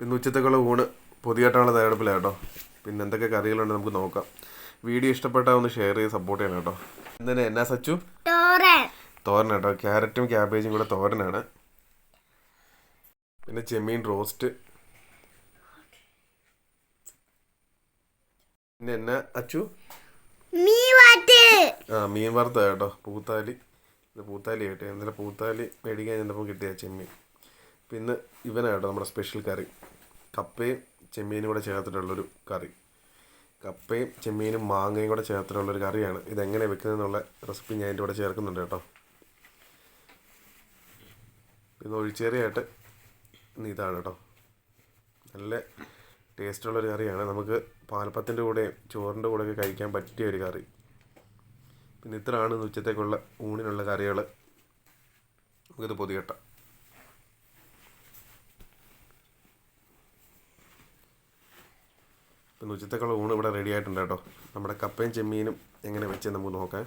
ഇന്ന് ഉച്ചത്തേക്കുള്ള ഊണ് പൊതിയായിട്ടുള്ള തയ്യാറെടുപ്പിലാണ് കേട്ടോ. പിന്നെ എന്തൊക്കെ കറികളുണ്ട് നമുക്ക് നോക്കാം. വീഡിയോ ഇഷ്ടപ്പെട്ടാൽ ഒന്ന് ഷെയർ ചെയ്ത് സപ്പോർട്ട് ചെയ്യണം കേട്ടോ. എന്തിനാ എന്നാ സച്ചു? തോരൻ. കേട്ടോ. ക്യാരറ്റും ക്യാബേജും കൂടെ തോരനാണ്. പിന്നെ ചെമ്മീൻ റോസ്റ്റ് പിന്നെ എന്നാ അച്ചു? ആ മീൻ വറുത്ത കേട്ടോ. പൂത്താലി. പൂത്താലി കേട്ടോ ഇന്നലെ പൂത്താലി മേടിക്കാൻ ചെന്നപ്പോൾ കിട്ടിയ ചെമ്മീൻ. പിന്നെ ഇവനായിട്ട് നമ്മുടെ സ്പെഷ്യൽ കറി. കപ്പയും ചെമ്മീനും കൂടെ ചേർത്തിട്ടുള്ളൊരു കറി. കപ്പയും ചെമ്മീനും മാങ്ങയും കൂടെ ചേർത്തിട്ടുള്ളൊരു കറിയാണ്. ഇതെങ്ങനെ വെക്കുന്നതെന്നുള്ള റെസിപ്പി ഞാൻ എന്റെ കൂടെ ചേർക്കുന്നുണ്ട് കേട്ടോ. പിന്നെ ഒഴിച്ചേറിയായിട്ട് ഇതാണ് കേട്ടോ. നല്ല ടേസ്റ്റുള്ളൊരു കറിയാണ്. നമുക്ക് പാലപ്പത്തിന്റെ കൂടെയും ചോറിന്റെ കൂടെയൊക്കെ കഴിക്കാൻ പറ്റിയ ഒരു കറി. പിന്നെ ഇത്രയാണ് ഉച്ചത്തേക്കുള്ള ഊണിനുള്ള കറികൾ നമുക്കിത് പൊതികെട്ടാം പിന്നെ ഉച്ചത്തേക്കുള്ള ഊണ് ഇവിടെ റെഡി ആയിട്ടുണ്ട് കേട്ടോ. നമ്മുടെ കപ്പയും ചെമ്മീനും എങ്ങനെ വെച്ച് നമുക്ക് നോക്കാം.